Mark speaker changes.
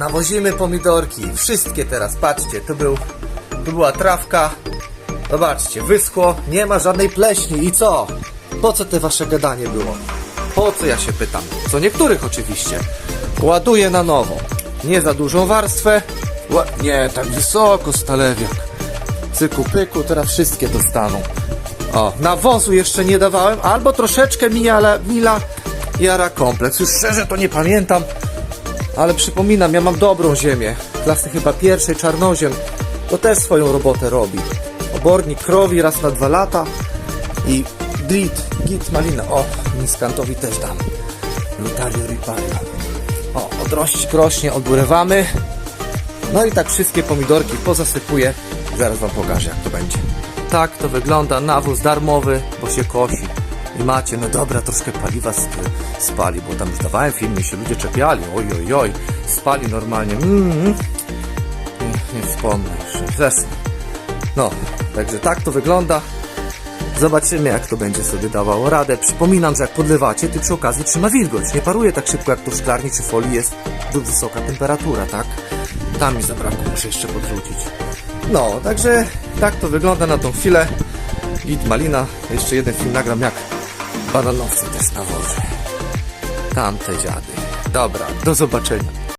Speaker 1: nawozimy pomidorki. Wszystkie teraz, patrzcie, to był, tu była trawka. Zobaczcie, wyschło, nie ma żadnej pleśni i co? Po co te wasze gadanie było? Po co ja się pytam? Co niektórych oczywiście. Ładuję na nowo. Nie za dużą warstwę. Ła nie, tak wysoko stalewiak. Cyku pyku, teraz wszystkie dostaną. O, nawozu jeszcze nie dawałem, albo troszeczkę mila, mila jara kompleks. Już szczerze to nie pamiętam, ale przypominam, ja mam dobrą ziemię. Klasy chyba pierwszej, czarnoziem. To też swoją robotę robi. Obornik krowi raz na dwa lata i glit, git malina. O, niskantowi też dam. Lutario ripario. O, odrościk rośnie, odburewamy. No i tak wszystkie pomidorki pozasypuję. Zaraz wam pokażę jak to będzie. Tak to wygląda, nawóz darmowy, bo się kosi. I macie, no dobra, troszkę paliwa sp- spali, bo tam już dawałem film i się ludzie czepiali. Oj, oj, oj, spali normalnie. Mm, nie, nie wspomnę już. Zresztą. No, także tak to wygląda. Zobaczymy, jak to będzie sobie dawało radę. Przypominam, że jak podlewacie, to przy okazji trzyma wilgoć. Nie paruje tak szybko, jak tu w szklarni czy folii jest wysoka temperatura, tak? Tam mi zabrakło, muszę jeszcze podrzucić. No, także tak to wygląda na tą chwilę. Git malina. Jeszcze jeden film nagram, jak bananowcy też nawożę. Tamte dziady. Dobra, do zobaczenia.